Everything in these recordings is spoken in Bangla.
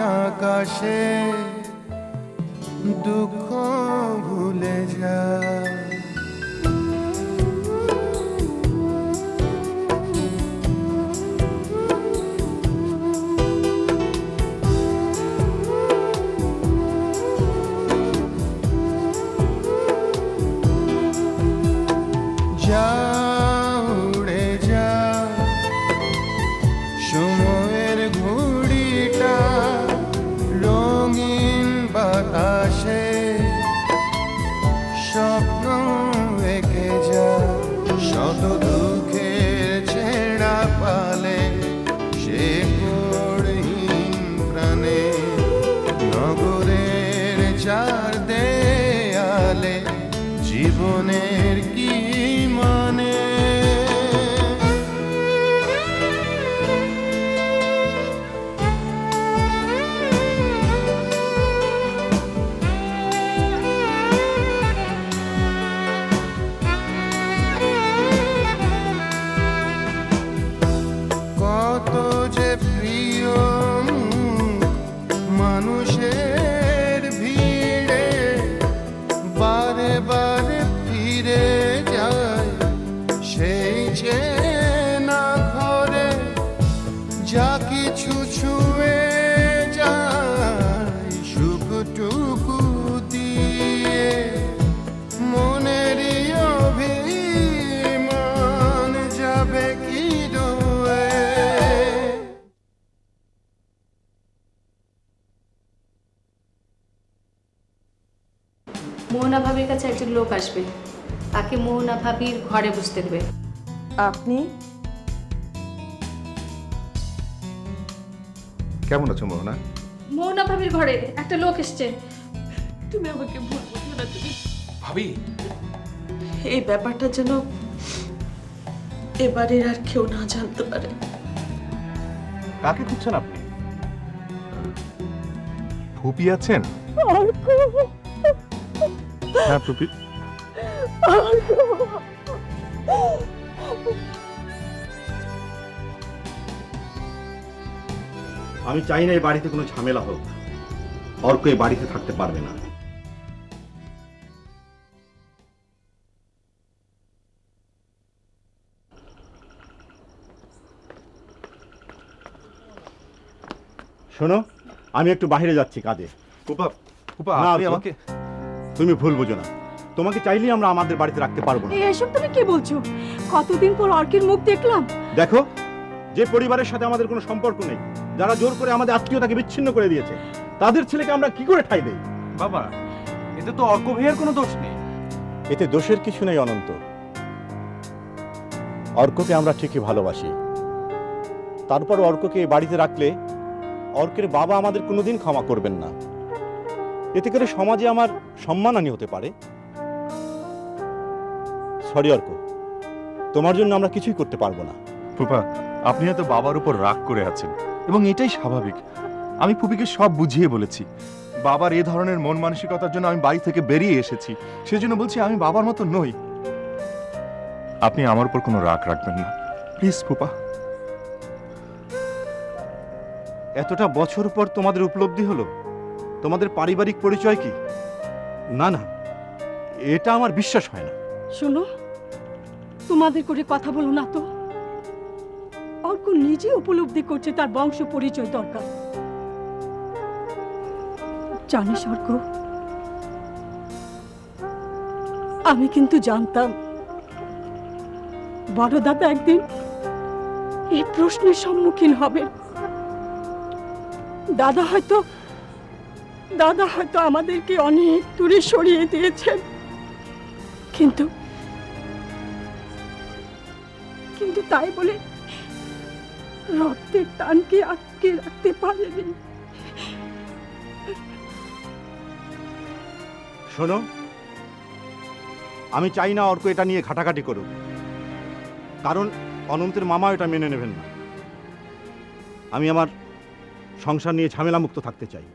আকাশে দুঃখ ভুলে যায়। দেয়ালে জীবনের লোক আসবে। তাকে মোহনা ভাবির ঘরে বসতে দেবে। আপনি? কেমন আছো মোহনা? মোহনা ভাবির ঘরে একটা লোক এসছে। তুমি আমাকে ভুল বুঝো না তুমি। ভাবি? এই ব্যাপারটা যেন এবারের আর কেউ না জানতে পারে। কাকে খুঁজছেন আপনি? ফুপি আছেন? হ্যাঁ ফুপি। আমি চাই না এই বাড়িতে কোনো ঝামেলা হোক। অর্ক এই বাড়িতে থাকতে পারবে না। শোনো আমি একটু বাইরে যাচ্ছি কাজে। না, আপনি আমাকে তুমি ভুল বোঝো না। তোমাকে চাইলেই আমরা আমাদের বাড়িতে রাখতে পারব না। এসব তুমি কি বলছো? কতদিন পর অর্কের মুখ দেখলাম। দেখো যে পরিবারের সাথে আমাদের কোনো সম্পর্ক নেই যারা জোর করে আমাদের আত্মীয়তাকে বিচ্ছিন্ন করে দিয়েছে তাদের ছেলেকে আমরা কি করে ঠাই দেই? বাবা এতে তো অর্ক ভাইয়ের কোনো দোষ নেই। এতে দোষের কিছু নেই অনন্ত। অর্ককে আমরা ঠিকই ভালোবাসি। তারপর অর্ককে এই বাড়িতে রাখলে অর্কের বাবা আমাদের কোনোদিন ক্ষমা করবেন না। এতে করে সমাজে আমার সম্মানহানি হতে পারে। সরি অর্ক। তোমার জন্য আমরা কিছুই করতে পারব না। ফুপা আপনি হয়তো বাবার উপর রাগ করে আছেন এবং এটাই স্বাভাবিক। আমি ফুপিকে সব বুঝিয়ে বলেছি। বাবার এ ধরনের মন মানসিকতার জন্য আমি বাড়ি থেকে বেরিয়ে এসেছি। সেজন্য বলছি আমি বাবার মতো নই। আপনি আমার উপর কোনো রাগ রাখবেন না। প্লিজ ফুপা এতটা বছর পর তোমাদের উপলব্ধি হলো? তোমাদের পারিবারিক পরিচয় কি? না না। এটা আমার বিশ্বাস হয় না। শোনো তোমাদের করে কথা বলো না তো। অর্ক নিজে উপলব্ধি করছে তার বংশ পরিচয় দরকার। জানিস, অর্ক, আমি কিন্তু জানতাম। বড় দাদা একদিন এই প্রশ্নের সম্মুখীন হবে। দাদা হয়তো দাদা হয়তো আমাদেরকে অনেক দূরে সরিয়ে দিয়েছেন। কিন্তু তাই বলে রক্তের টানকে আটকে রাখতে পারেনি। শোনো, আমি চাই না অর্ক এটা নিয়ে ঘাটাঘাটি করুক। কারণ অনন্তের মামা এটা মেনে নেবেন না। আমি আমার সংসার নিয়ে ঝামেলা মুক্ত থাকতে চাই।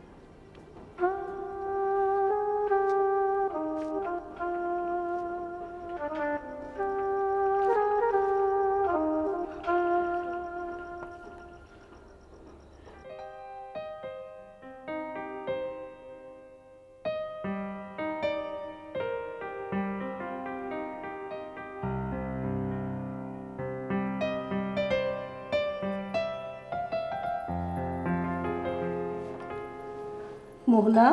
মোহনা।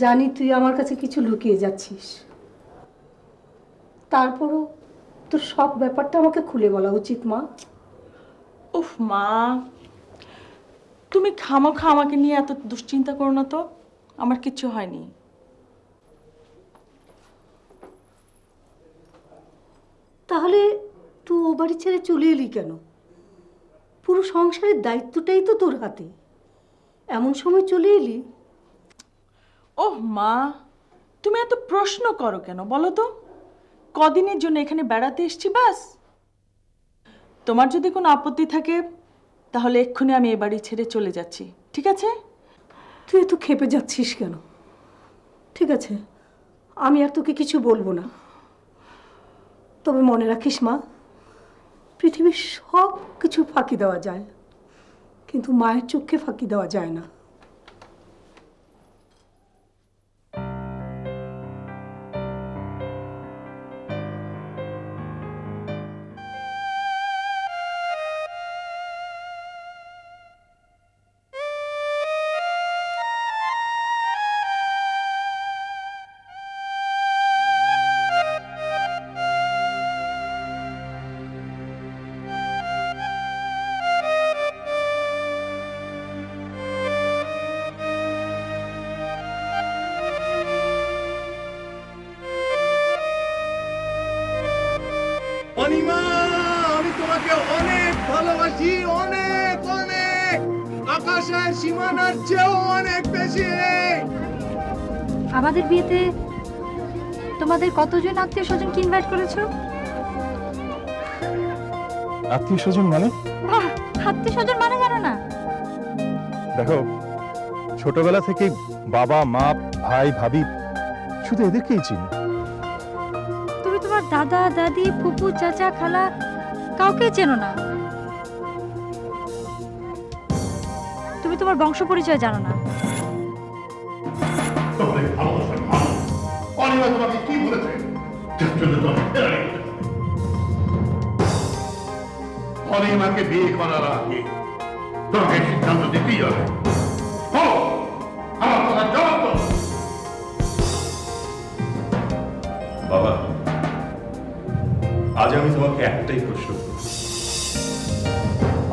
জানি তুই আমার কাছে কিছু লুকিয়ে যাচ্ছিস। তারপরও তোর সব ব্যাপারটা আমাকে খুলে বলা উচিত মা। উফ মা তুমি খামাখা আমাকে নিয়ে এত দুশ্চিন্তা করো না তো আমার কিচ্ছু হয়নি। তাহলে তুই ও বাড়ি ছেড়ে চলে এলি কেন? পুরো সংসারের দায়িত্বটাই তো তোর হাতে। এমন সময় চলে এলি। ওহ মা তুমি এত প্রশ্ন করো কেন বলো তো? কদিনের জন্য এখানে বেড়াতে এসছি বাস? তোমার যদি কোনো আপত্তি থাকে তাহলে এক্ষুনি আমি এ বাড়ি ছেড়ে চলে যাচ্ছি ঠিক আছে? তুই এত খেপে যাচ্ছিস কেন? ঠিক আছে আমি আর তোকে কিছু বলব না। তবে মনে রাখিস মা পৃথিবীর সব কিছু ফাঁকি দেওয়া যায়। কিন্তু মায়ের চোখকে ফাঁকি দেওয়া যায় না। সীমানার চেয়েও অনেক বেশি। আমাদের বিয়েতে তোমাদের কতজন আত্মীয় স্বজন কি ইনভাইট করেছ? আত্মীয় স্বজন মানে? বাহ আত্মীয় স্বজন মানে জানো না। দেখো ছোটবেলা থেকে বাবা মা ভাই ভাবি শুধু এদেরকেই চিনি। তুমি তোমার দাদা দাদি ফুপু চাচা খালা কাউকে চেনো না। তোমার বংশ পরিচয় জানো না। তোমাকে কি বলেছে। অনিমাকে বিয়ে করার আগে তোমাকে সিদ্ধান্ত দিতেই হবে। আমার কথা জবাব বাবা আজ আমি তোমাকে একটাই প্রশ্ন করব।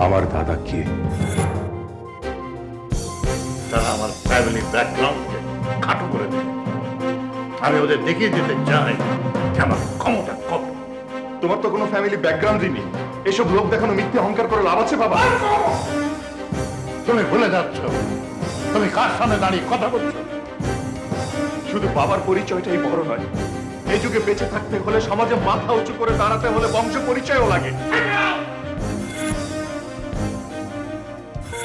আমার দাদা কে? আমার ফ্যামিলি ব্যাকগ্রাউন্ডকে খাটো করে দেয় আমি ওদের দেখিয়ে দিতে চাই যে আমার ক্ষমতা কত। তোমার তো কোনো ফ্যামিলি ব্যাকগ্রাউন্ডই নেই। এসব লোক দেখানো মিথ্যে অহংকার করে লাভ আছে বাবা। তুমি ভুলে যাচ্ছ। তুমি কার সামনে দাঁড়িয়ে কথা বলছো? শুধু বাবার পরিচয়টাই বড় নয়। এই যুগে বেঁচে থাকতে হলে সমাজে মাথা উঁচু করে দাঁড়াতে হলে বংশ পরিচয়ও লাগে।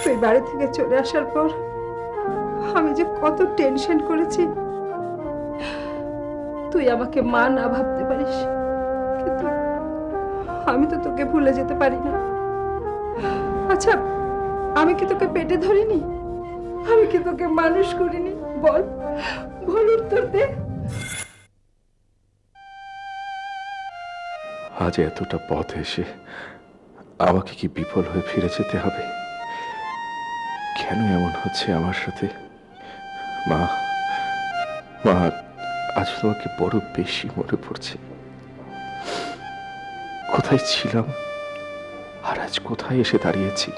তুই বাড়ি থেকে চলে আসার পর আমি যে কত টেনশন করেছি। তুই আমাকে মা না ভাবতে পারিস, কিন্তু আমি তো তোকে ভুলে যেতে পারি না। আচ্ছা আমি কি তোকে পেটে ধরিনি? আমি কি তোকে মানুষ করিনি? বল বল উত্তর দে। আজ এতটা পথ এসে আমাকে কি বিফল হয়ে ফিরে যেতে হবে? কেন এমন হচ্ছে আমার সাথে? মা মা, আজ তোমাকে বড় বেশি মনে পড়ছে। কোথায় ছিলাম আর আজ কোথায় এসে দাঁড়িয়েছি?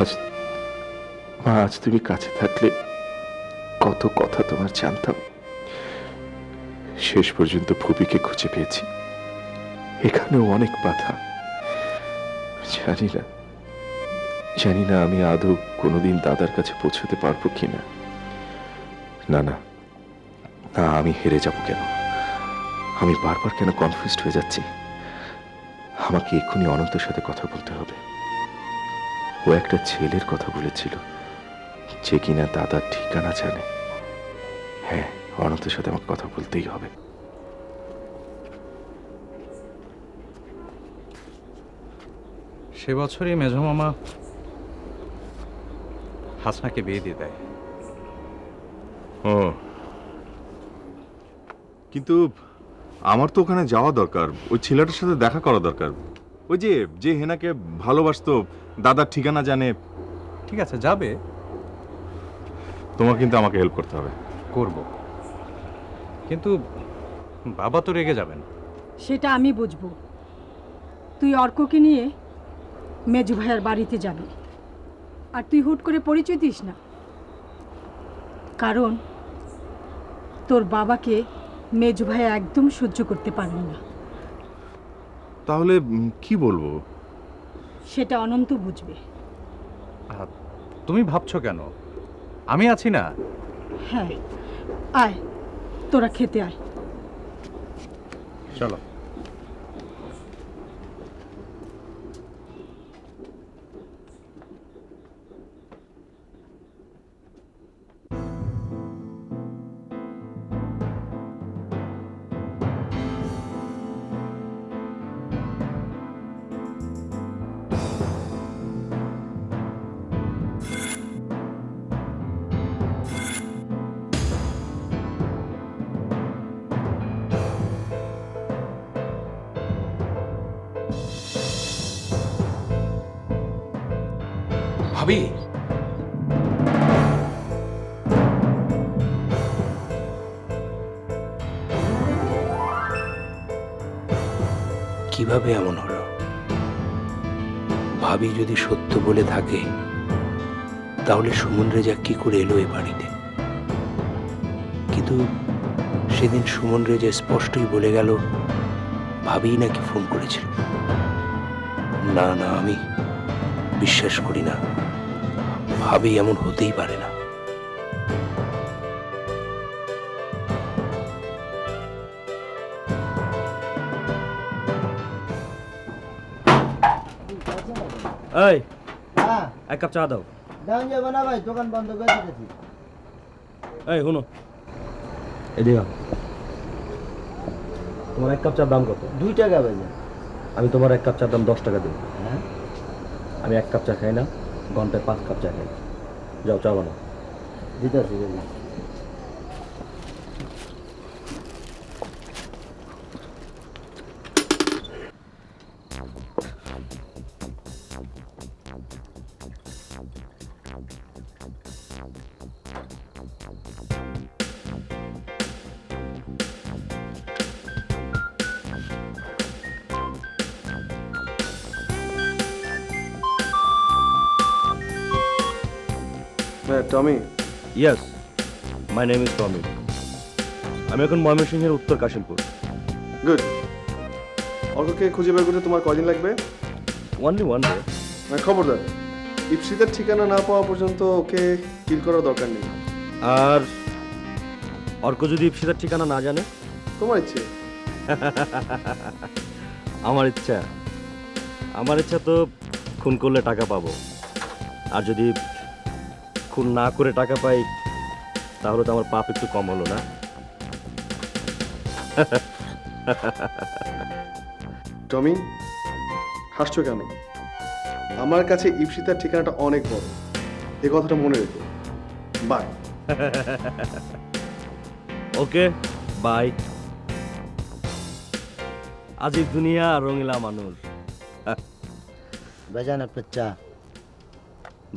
আজ, মা, আজ তুমি কাছে থাকলে কত কথা তোমার জানতাম। শেষ পর্যন্ত ভূপিকে খুঁজে পেয়েছি। এখানেও অনেক বাধা। জানি না জানি না আমি আদৌ কোনোদিন দাদার কাছে পৌঁছতে পারব কিনা না? না না। আমি হেরে যাব কেন? আমি বারবার কেন কনফিউজড হয়ে যাচ্ছি? আমাকে এক্ষুনি অনন্তের সাথে কথা বলতে হবে। ও একটা ছেলের কথা বলেছিল, যে কিনা দাদার ঠিকানা জানে। হ্যাঁ অনন্তের সাথে আমাকে কথা বলতেই হবে। সে বছরই মেজো মামা হাসনাকে বিয়ে দিয়ে দেয়। ও। কিন্তু আমার তো ওখানে যাওয়া দরকার ওই ছেলেটার সাথে দেখা করা দরকার। ওই যে যে হেনাকে ভালোবাসতো দাদার ঠিকানা জানে। ঠিক আছে যাবে। তোমার কিন্তু আমাকে হেল্প করতে হবে। করব। কিন্তু বাবা তো রেগে যাবেন। সেটা আমি বুঝব। তুই অর্ককে নিয়ে মেজু ভাইয়ার বাড়িতে যাবি। আর তুই হুট করে পরিচয় দিস না। কারণ তোর বাবাকে মেজ ভাইয়া একদম সহ্য করতে পারবে না। তাহলে কি বলব? সেটা অনন্ত বুঝবে। তুমি ভাবছ কেন? আমি আছি না? হ্যাঁ আয় তোরা খেতে আয়। চলো। ভাবি কীভাবে এমন হলো? ভাবি যদি সত্য বলে থাকে, তাহলে সুমন রেজা কি করে এলো এ বাড়িতে? কিন্তু সেদিন সুমন রেজা স্পষ্টই বলে গেল ভাবি নাকি ফোন করেছিল। না না, আমি বিশ্বাস করি না। ভাবি এমন হতেই পারে না। এই এক কাপ চা দাও। যাব না ভাই দোকান বন্ধ করে দিতেছি। এই শুনো। এদিকে তোমার এক কাপ চার দাম কত? দুই টাকা ভাই। আমি তোমার এক কাপ চার দাম দশ টাকা দেবো। হ্যাঁ। আমি এক কাপ চা খাই না। ঘন্টায় পাঁচ কাপ চা খাই। যাও চা বানাও। দিতে ভাই Tommy? Yes my name is Tommy আমি এখন ময়মনসিংহের উত্তর কাশিমপুর। গুড অর্ককে খুঁজে বের করতে তোমার কয়দিন লাগবে? ওনলি ওয়ান ডে মানে খবরদার ইপসিতার ঠিকানা না পাওয়া পর্যন্ত ওকে কিল করার দরকার নেই। আর অর্ক যদি ইপসিতার ঠিকানা না জানে? তোমার ইচ্ছে? আমার ইচ্ছা। আমার ইচ্ছা তো খুন করলে টাকা পাবো। আর যদি খুন না করে টাকা পাই তাহলে তো আমার পাপ একটু কম হলো না। টমি হাসছো কেন? আমার কাছে ইপসিতার ঠিকানাটা অনেক বড়। এ কথাটা মনে রেখো। Bye okay bye. আজিব দুনিয়া রঙিলা মানুষ। ভাইজান আপনার চা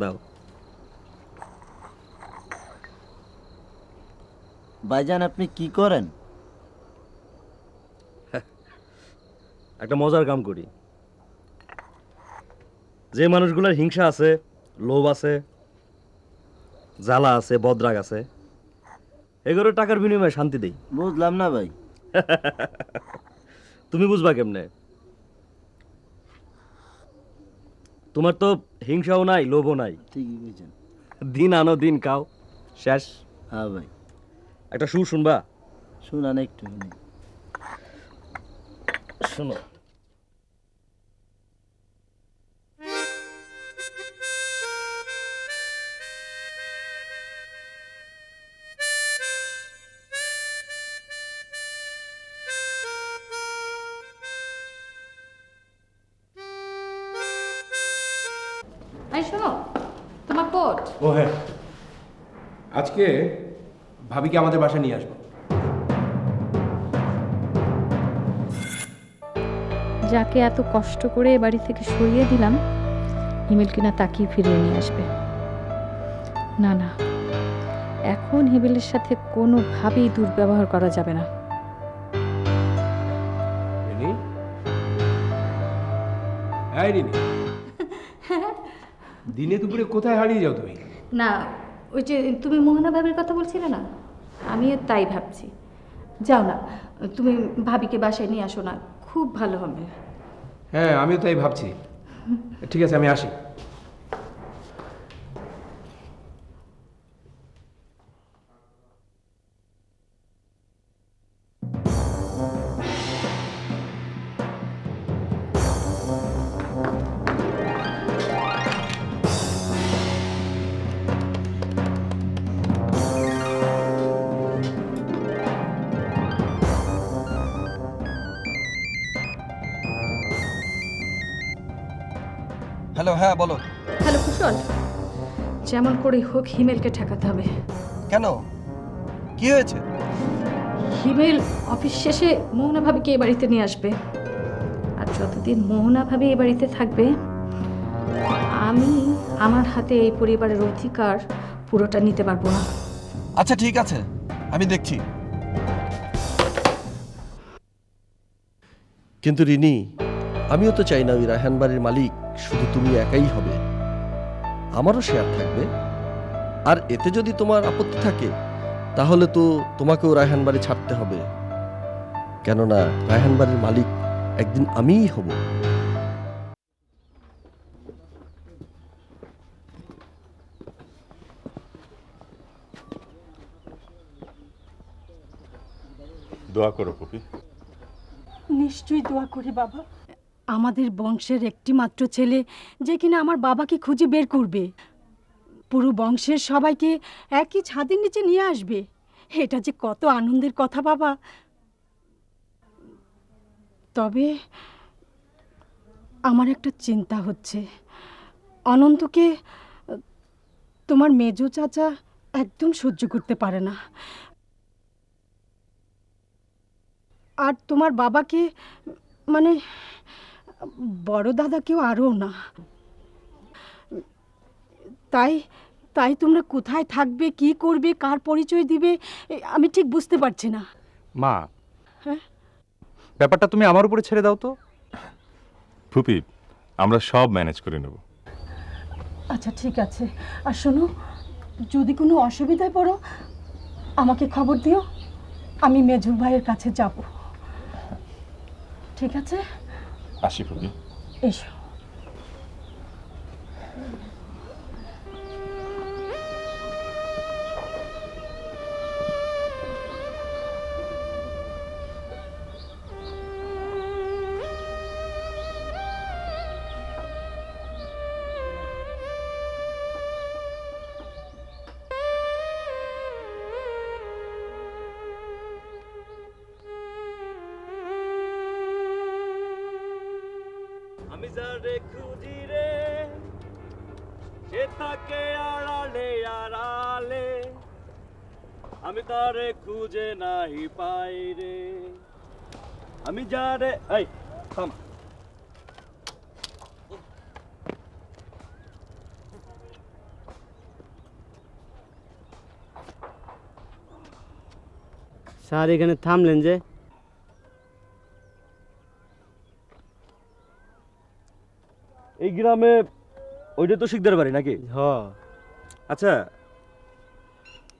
দাও। ভাইজান আপনি কি করেন? একটা মজার কাম করি। যে মানুষগুলোর হিংসা আছে লোভ আছে জ্বালা আছে বদরাগ আছে এগুলো টাকার বিনিময়ে শান্তি দেই। বুঝলাম না ভাই। তুমি বুঝবা কেমনে? তোমার তো হিংসাও নাই লোভও নাই। ঠিকই দিন আনো দিন খাও শেষ। হ্যাঁ ভাই। একটা সুর শুনবা। শুনান একটু শোনো। ভাবিকে আমাদের বাসায় নিয়ে আসব। যাকে এত কষ্ট করে এ বাড়ি থেকে সরিয়ে দিলাম হিমেল কিনা তাকিয়ে ফিরিয়ে নিয়ে আসবে। না না এখন হিমেলের সাথে কোনোভাবেই দুর্ব্যবহার করা যাবে না। দিনে দুপুরে কোথায় হারিয়ে যাও তুমি? না ওই যে তুমি মোহনা ভাবির কথা বলছিলে না? আমিও তাই ভাবছি। যাও না, তুমি ভাবিকে বাসায় নিয়ে আসো না, খুব ভালো হবে। হ্যাঁ আমিও তাই ভাবছি। ঠিক আছে, আমি আসি। হ্যালো হ্যাঁ বলো। হ্যালো কুশল। যেমন করেই হোক হিমেলকে ঠেকাতে হবে। কেন? কি হয়েছে? হিমেল অফিস শেষে মোহনা ভাবিকে এ বাড়িতে নিয়ে আসবে। আর যতদিন মোহনা ভাবি এ বাড়িতে থাকবে আমি আমার হাতে এই পরিবারের অধিকার পুরোটা নিতে পারব না। আচ্ছা ঠিক আছে। আমি দেখছি। কিন্তু রিনি আমিও তো চাই না ওই রায়হান বাড়ির মালিক শুধু তুমি একাই হবে। আমারও শেয়ার থাকবে। আর এতে যদি তোমার আপত্তি থাকে তাহলে তো তোমাকেও রায়হান বাড়ি ছাড়তে হবে। কেননা রায়হান বাড়ির মালিক একদিন আমিই হব। দোয়া করো কপি নিশ্চয়ই দোয়া করি বাবা। আমাদের বংশের একটি মাত্র ছেলে যে কিনা আমার বাবাকে খুঁজে বের করবে। পুরো বংশের সবাইকে একই ছাদের নিচে নিয়ে আসবে। এটা যে কত আনন্দের কথা বাবা। তবে আমার একটা চিন্তা হচ্ছে। অনন্তকে তোমার মেজো চাচা একদম সহ্য করতে পারে না। আর তোমার বাবাকে মানে বড় দাদা কেউ আরও না। তাই তাই তোমরা কোথায় থাকবে কি করবে কার পরিচয় দিবে আমি ঠিক বুঝতে পারছি না। মা হ্যাঁ? ব্যাপারটা তুমি আমার উপরে ছেড়ে দাও তো। ফুপি আমরা সব ম্যানেজ করে নেব। আচ্ছা ঠিক আছে। আর শোনো যদি কোনো অসুবিধায় পড়ো আমাকে খবর দিও। আমি মেজু ভাইয়ের কাছে যাব। ঠিক আছে? আসি ফুপি এসো আমি যারে খুঁজি রে সে থাকে আড়ালে আড়ালে আমি তারে খুঁজে নাই পাই রে আমি যারে এই থাম স্যার এখানে থামলেন যে গ্রামে ওইটা তো শিখদের বাড়ি নাকি? হ। আচ্ছা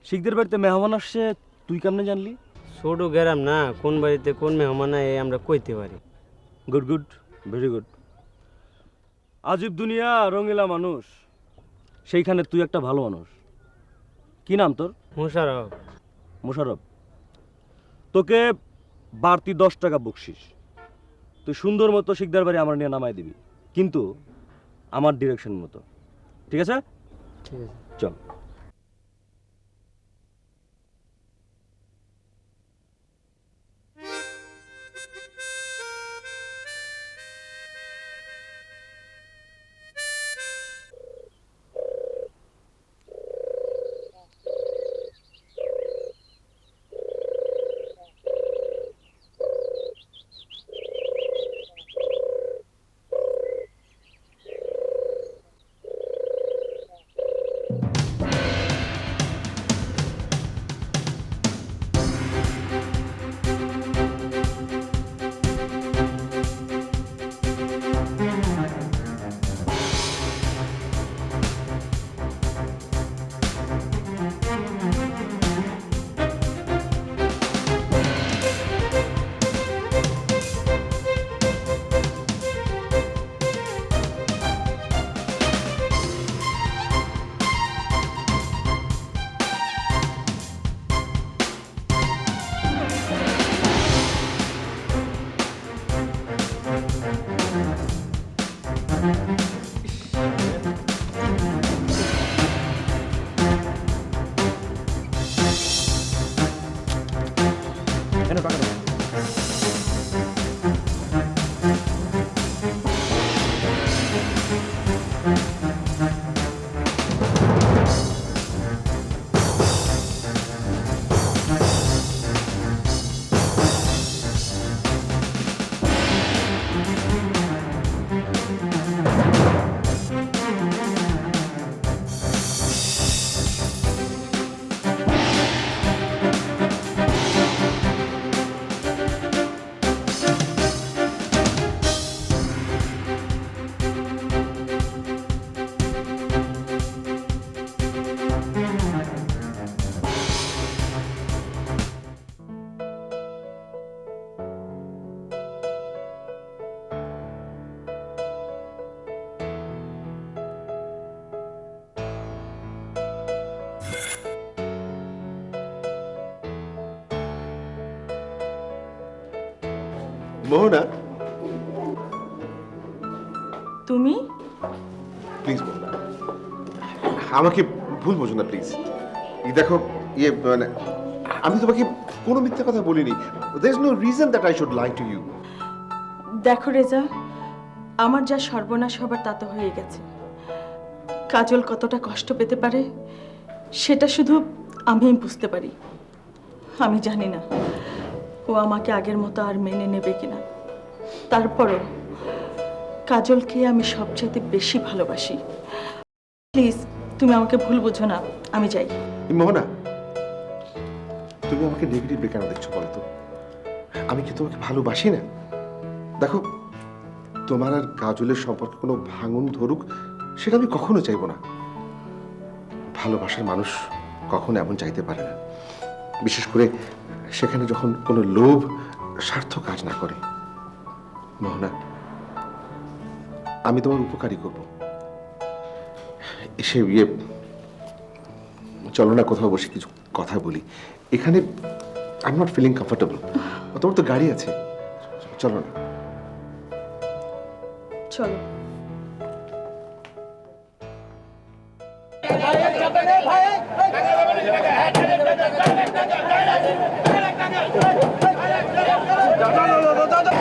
শিখদের বাড়িতে মেহমান আসছে তুই কেমনে জানলি? ছোট গ্রাম না কোন বাড়িতে কোন মেহমান আয় আমরা কইতে পারি। গুড গুড ভেরি গুড আজীব দুনিয়া রঙিলা মানুষ। সেইখানে তুই একটা ভালো মানুষ। কি নাম তোর? মোশারফ মোশারফ তোকে বাড়তি দশ টাকা বকশিস। তুই সুন্দর মতো শিকদার বাড়ি আমার নিয়ে নামাই দিবি। কিন্তু আমার ডিরেকশন মতো। ঠিক আছে? ঠিক আছে। চল। আমাকে ভুল বোঝো না প্লিজ দেখো ইয়ে মানে আমি তোমাকে কোনো মিথ্যা কথা বলিনি। There is no reason that I should lie to you দেখো, রেজা, আমার যা সর্বনাশ হবার তা তো হয়ে গেছে। কাজল কতটা কষ্ট পেতে পারে, সেটা শুধু আমিই বুঝতে পারি। আমি জানি না, ও আমাকে আগের মতো আর মেনে নেবে কিনা। তারপরও, কাজলকে আমি সবচাইতে বেশি ভালোবাসি। প্লিজ তুমি আমাকে ভুল বুঝো না, আমি যাই। মোহনা, তুমি আমাকে নেগেটিভলি কেন দেখছ বলো তো? আমি কি তোমাকে ভালোবাসি না? দেখো, তোমার আর কাজলের সম্পর্কে কোনো ভাঙন ধরুক, সেটা আমি কখনো চাইব না। ভালোবাসার মানুষ কখনো এমন চাইতে পারে না। বিশেষ করে সেখানে যখন কোনো লোভ স্বার্থ কাজ না করে। মোহনা, আমি তোমার উপকারী করব। এসে ইয়ে চলো না কোথাও বসে কিছু কথা বলি এখানে I am not feeling comfortable তোমার তো গাড়ি আছে চলো না চলো হৃদয়ের